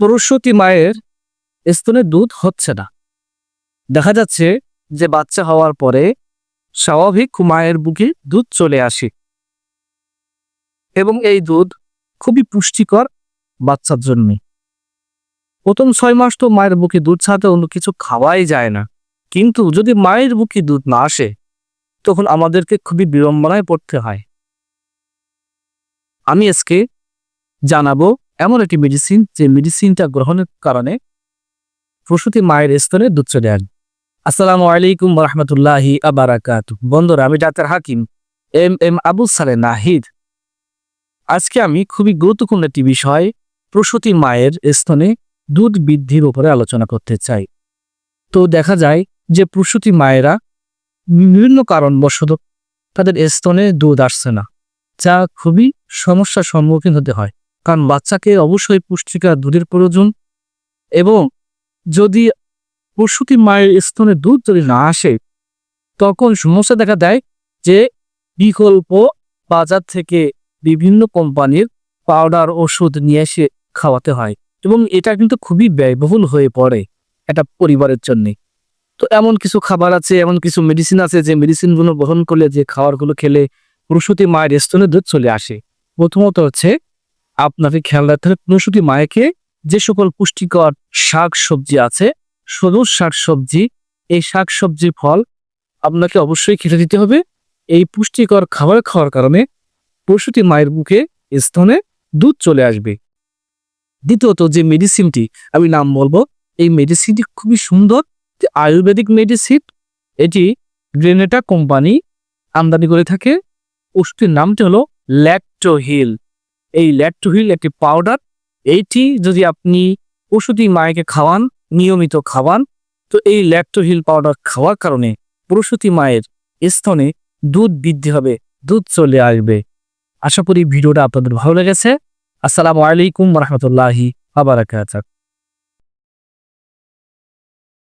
প্রসূতি মায়ের স্তনে দুধ হচ্ছে না। দেখা যাচ্ছে যে বাচ্চা হওয়ার পরে স্বাভাবিক মায়ের বুকে দুধ চলে আসে এবং এই দুধ খুবই পুষ্টিকর বাচ্চার জন্য। প্রথম ছয় মাস তো মায়ের বুকে দুধ ছাড়াতে অন্য কিছু খাওয়াই যায় না। কিন্তু যদি মায়ের বুকে দুধ না আসে, তখন আমাদেরকে খুবই বিড়ম্বনায় পড়তে হয়। আমি আজকে জানাব এমন একটি মেডিসিন যে মেডিসিনটা গ্রহণের কারণে প্রসূতি মায়ের স্তনে দুধ চলে আসবে আসসালামু আলাইকুম রহমতুল্লাহি আবারাকাত। বন্ধুরা, আমি doctor Hakim M M Abu Sale Nahid. আজকে আমি খুবই গুরুত্বপূর্ণ একটি বিষয়, প্রসূতি মায়ের স্তনে দুধ বৃদ্ধির উপরে আলোচনা করতে চাই। তো দেখা যায় যে প্রসূতি মায়েরা বিভিন্ন কারণবশত তাদের স্তনে দুধ আসছে না, যা খুবই সমস্যার সম্মুখীন হতে হয়। কারণ বাচ্চাকে অবশ্যই পুষ্টিকর দুধের প্রয়োজন এবং যদি প্রসূতি মায়ের স্তনে দুধ যদি না আসে, তখন সমস্যা দেখা দেয় যে বিকল্প বাজার থেকে বিভিন্ন কোম্পানির পাউডার, ওষুধ নিয়ে এসে খাওয়াতে হয় এবং এটা কিন্তু খুবই ব্যয়বহুল হয়ে পড়ে একটা পরিবারের জন্য। তো এমন কিছু খাবার আছে, এমন কিছু মেডিসিন আছে যে মেডিসিনগুলো গ্রহণ করলে, যে খাবারগুলো খেলে প্রসূতি মায়ের স্তনে দুধ চলে আসে। প্রথমত হচ্ছে আপনাকে খেয়াল রাখতে হবে প্রসূতি মায়েকে যে সকল পুষ্টিকর শাক সবজি আছে সবুজ শাক সবজি এই শাক সবজির ফল আপনাকে অবশ্যই খেতে দিতে হবে। এই পুষ্টিকর খাবার খাওয়ার কারণে প্রসূতি মায়ের মুখে স্তনে দুধ চলে আসবে। দ্বিতীয়ত যে মেডিসিনটি, আমি নাম বলব, এই মেডিসিনটি খুবই সুন্দর, যে আয়ুর্বেদিক মেডিসিন। এটি গ্রেনেটা কোম্পানি আমদানি করে থাকে। ওষুধটির নামটি হলো ল্যাকটোহিল। এই ল্যাট্রোহিল একটি পাউডার এইটি যদি আপনি ওষুধি মায়েকে খাওয়ান, নিয়মিত খাওয়ান, তো এই ল্যাট্রোহিল পাউডার খাওয়ার কারণে প্রসূতি মায়ের স্থানে দুধ বৃদ্ধি হবে, দুধ চলে আসবে। আশা করি ভিডিওটা আপনাদের ভালো লেগেছে। আসসালামু আলাইকুম রহমতুল্লাহি আবার